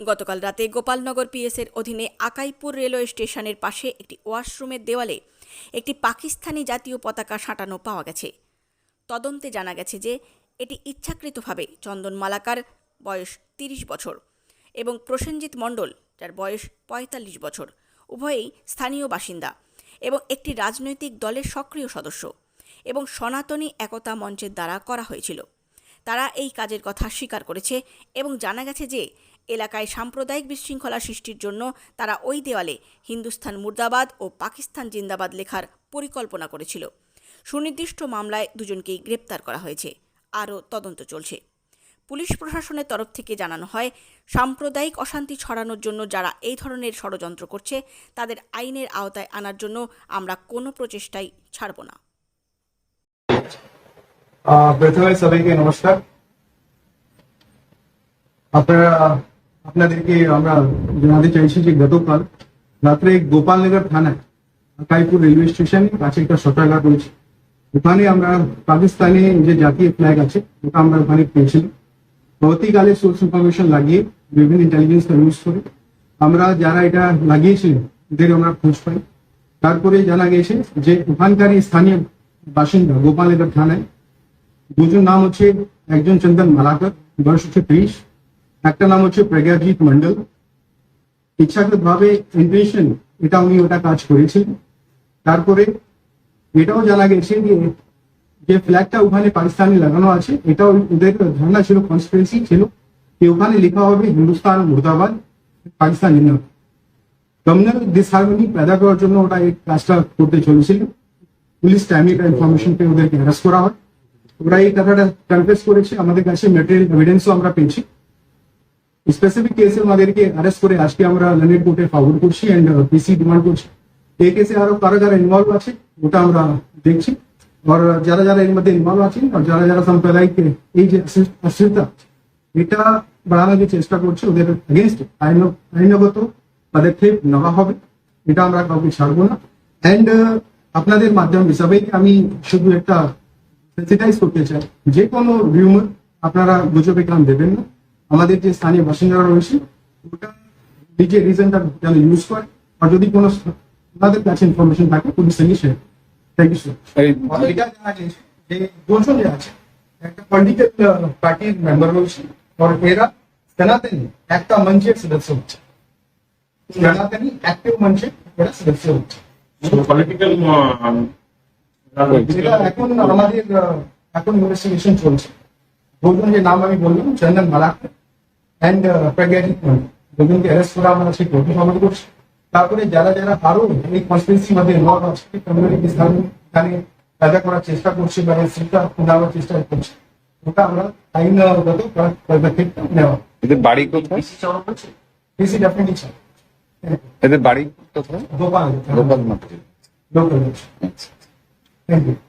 গতকাল রাতে গোপালনগর পিএসের অধীনে আকাইপুর রেলওয়ে স্টেশনের পাশে একটি ওয়াশরুমের দেওয়ালে একটি পাকিস্তানি জাতীয় পতাকা সাঁটানো পাওয়া গেছে। তদন্তে জানা গেছে যে এটি ইচ্ছাকৃতভাবে চন্দন মালাকার বয়স তিরিশ বছর এবং প্রসেনজিৎ মণ্ডল, যার বয়স পঁয়তাল্লিশ বছর, উভয়েই স্থানীয় বাসিন্দা এবং একটি রাজনৈতিক দলের সক্রিয় সদস্য এবং সনাতনী একতা মঞ্চের দ্বারা করা হয়েছিল। তারা এই কাজের কথা স্বীকার করেছে এবং জানা গেছে যে এলাকায় সাম্প্রদায়িক বিশৃঙ্খলা সৃষ্টির জন্য তারা ওই দেওয়ালে হিন্দুস্থান মুর্দাবাদ ও পাকিস্তান জিন্দাবাদ লেখার পরিকল্পনা করেছিল। সুনির্দিষ্ট মামলায় দুজনকেই গ্রেপ্তার করা হয়েছে। আরও তদন্ত চলছে। পুলিশ প্রশাসনের তরফ থেকে জানানো হয়, সাম্প্রদায়িক অশান্তি ছড়ানোর জন্য যারা এই ধরনের ষড়যন্ত্র করছে, তাদের আইনের আওতায় আনার জন্য আমরা কোনো প্রচেষ্টাই ছাড়ব না। প্রথমে সবাইকে নমস্কার। আপনারা আপনাদেরকে আমরা জানাতে চাইছি যে গতকাল রাত্রে গোপালনগর থানায় কাইপুর রেলওয়ে স্টেশন কাছে একটা সত্যাঘাত হয়েছে ওখানে আমরা পাকিস্তানি যে জাতীয় ফ্ল্যাগ আছে, ওটা আমরা ওখানে পেয়েছিলাম। পরবর্তীকালে সোর্স ইনফরমেশন লাগিয়ে বিভিন্ন ইন্টেলিজেন্স ইউজ করে আমরা যারা এটা লাগিয়েছিলেন, ওদের আমরা খোঁজ পাই। তারপরে জানা গেছে যে ওখানকারই স্থানীয় বাসিন্দা গোপালনগর থানায় দুজন নাম হচ্ছে একজন চন্দন মালাকর, বয়স হচ্ছে ত্রিশ। একটা নাম হচ্ছে প্রজ্ঞাজিৎ মন্ডল ইচ্ছাকৃত ভাবে ইন্টেনশন এটা উনি ওটা কাজ করেছিলেন তারপরে এটাও জানা গেছে যে যে ফ্ল্যাগটা ওখানে পাকিস্তানে লাগানো আছে, এটাও ওদের ধারণা ছিল কনস্পিরেসি ছিল যে ওখানে লেখা হবে হিন্দুস্তান, মুর্দাবাদ, পাকিস্তান জিন্দাবাদ কমিউনাল ডিসহারমনি পেদা করার জন্য ওটা এই কাজটা করতে চলেছিল। পুলিশ টাইমে একটা ইনফরমেশন পেয়ে ওদেরকে অ্যারেস্ট করা হয়। ওরা এই কথাটা কনফেস করেছে। আমাদের কাছে মেটেরিয়াল এভিডেন্সও আমরা পেয়েছি। স্পেসিফিক কেসে আমাদেরকে অ্যারেস্ট করে আজকে আমরা লন্ডন কোর্টে ফরওয়ার্ড করছি অ্যান্ড পিসি ডিমান্ড করছি। এই কেসে আরও কারা যারা ইনভলভ আছে, ওটা আমরা দেখছি। আর যারা যারা এর মধ্যে ইনভলভ আছেন আর যারা যারা সাম্প্রদায়িক এই যে অস্থিরতা এটা বাড়ানোর যে চেষ্টা করছে, ওদের এগেনস্ট আইন আইনগত পদক্ষেপ নেওয়া হবে। এটা আমরা কাউকে ছাড়বো না। অ্যান্ড আপনাদের মাধ্যম হিসাবে আমি শুধু একটা সেন্সিটাইজ করতে চাই। যে কোনো রিউমার আপনারা গুজবে কান দেবেন না। আমাদের যে স্থানীয় বাসিন্দারা রয়েছে ওটা নিজের রিজনটা যেন ইউজ করে আর যদি কোনো ওনাদের কাছে ইনফরমেশন থাকে পুলিশ সঙ্গে শেয়ার থ্যাংক ইউ স্যার এটা জানা যে দুজন যে আছে একটা পলিটিক্যাল পার্টির মেম্বার রয়েছে আর এরা সনাতনী একটা মঞ্চের সদস্য হচ্ছে। সনাতনী অ্যাক্টিভ মঞ্চের এরা সদস্য হচ্ছে। পলিটিক্যাল এখন আমাদের এখন ইনভেস্টিগেশন চলছে। দুজন যে নাম আমি বললাম চন্দন মালাক অ্যান্ড মন্ডল দুজনকে অ্যারেস্ট করা আমরা সেই কোর্টে সমাধি করছি তারপরে যারা যারা আরও এই কনস্পিরেসির মধ্যে ইনভলভ আছে কমিউনিটি এখানে পেদা করার চেষ্টা করছে বা এই সিটটা নেওয়ার চেষ্টা করছে। ওটা আমরা আইনগত পদক্ষেপ নেওয়া। এদের বাড়ি কোথায়? ডেফিনেটলি চাই এদের বাড়ি কোথায়? Gopal. Gopal local thank you